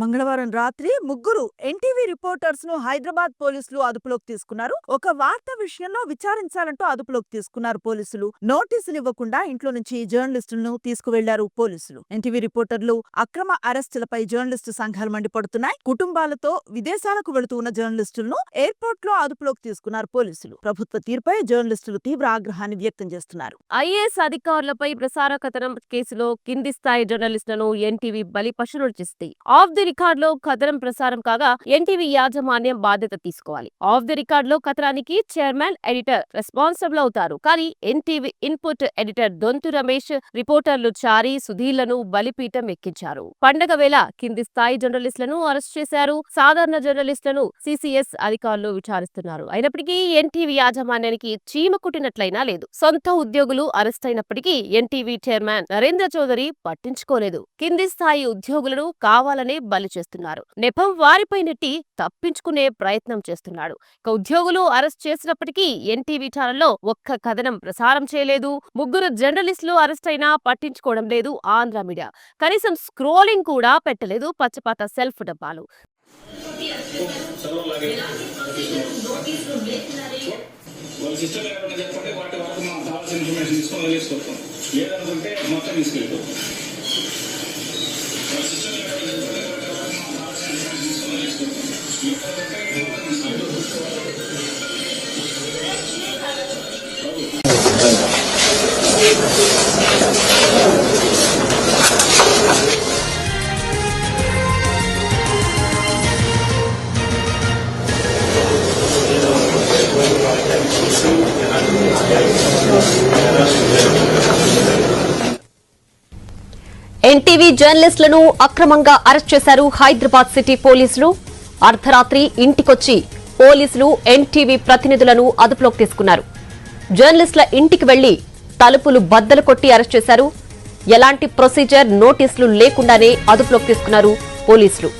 మంగళవారం రాత్రి ముగ్గురు ఎన్టీవీ రిపోర్టర్స్ను హైదరాబాద్ పోలీసులు అదుపులోకి తీసుకున్నారు. ఒక వార్త విషయంలో విచారించాలంటూ అదుపులోకి తీసుకున్నారు పోలీసులు. నోటీసులు ఇవ్వకుండా ఇంట్లో నుంచి జర్నలిస్టులను తీసుకువెళ్ళారు పోలీసులు. ఎన్టీవీ రిపోర్టర్లు అక్రమ అరెస్టులపై జర్నలిస్టు సంఘాలు మండిపడుతున్నాయి. కుటుంబాలతో విదేశాలకు వెళుతూ ఉన్న జర్నలిస్టులను ఎయిర్పోర్ట్లో అదుపులోకి తీసుకున్నారు పోలీసులు. ప్రభుత్వ తీరుపై జర్నలిస్టులు తీవ్ర ఆగ్రహాన్ని వ్యక్తం చేస్తున్నారు. ఐఏఎస్ అధికారులపై ప్రసార కథనం కేసులో కింది స్థాయి జర్నలిస్టులను ఎన్టీవీ బలి పశువులు చేస్తుంది ఆఫ్ ది రికార్డ్లో కథనం ప్రసారం కాగా ఎన్టీవీ యాజమాన్యం బాధ్యత తీసుకోవాలి. ఆఫ్ ది రికార్డ్లో కథనానికి చైర్మన్ ఎడిటర్ రెస్పాన్సిబుల్ అవుతారు. కానీ NTV input editor Dontu Ramesh రిపోర్టర్లు చారి సుధీర్లను బలిపీఠం ఎక్కించారు. పండగ వేళ కింది స్థాయి జర్నలిస్టులను అరెస్ట్ చేశారు. సాధారణ జర్నలిస్టులను సిసిఎస్ అధికారులు విచారిస్తున్నారు. అయినప్పటికీ ఎన్టీవీ యాజమాన్యానికి చీమ కుట్టినట్లయినా లేదు. సొంత ఉద్యోగులు అరెస్ట్ అయినప్పటికీ ఎన్టీవీ చైర్మన్ నరేంద్ర చౌదరి పట్టించుకోలేదు. కింది స్థాయి ఉద్యోగులను కావాలనే బలి చేస్తున్నారు. నెపం వారిపై నెట్టి తప్పించుకునే ప్రయత్నం చేస్తున్నాడు. ఇక ఉద్యోగులు అరెస్ట్ చేసినప్పటికీ ఎన్టీవీ ఛానల్లో ఒక్క కథనం ప్రసారం చేయలేదు. ముగ్గురు జర్నలిస్టులు అరెస్ట్ అయినా పట్టించుకోవడం లేదు ఆంధ్ర మీడియా. కనీసం స్క్రోలింగ్ కూడా పెట్టలేదు పచ్చపాత సెల్ఫ్ డబ్బాలు. వాళ్ళ సిస్టర్ ఏమైనా చెప్పండి వాటి వరకు మనం కావాల్సిన ఇన్ఫర్మేషన్ తీసుకొని వదిలేసుకుంటాం లేదనుకుంటే మొత్తం తీసుకెళ్ళిపోతాం వాళ్ళ సిస్టర్ ఏమైనా ఎన్టీవీ జర్నలిస్టులను అక్రమంగా అరెస్ట్ చేశారు హైదరాబాద్ సిటీ పోలీసులు. అర్ధరాత్రి ఇంటికొచ్చి పోలీసులు ఎన్టీవీ ప్రతినిధులను అదుపులోకి తీసుకున్నారు. జర్నలిస్టుల ఇంటికి వెళ్ళి తలుపులు బద్దలు కొట్టి అరెస్ట్ చేశారు. ఎలాంటి ప్రొసీజర్ నోటీసులు లేకుండానే అదుపులోకి తీసుకున్నారు పోలీసులు.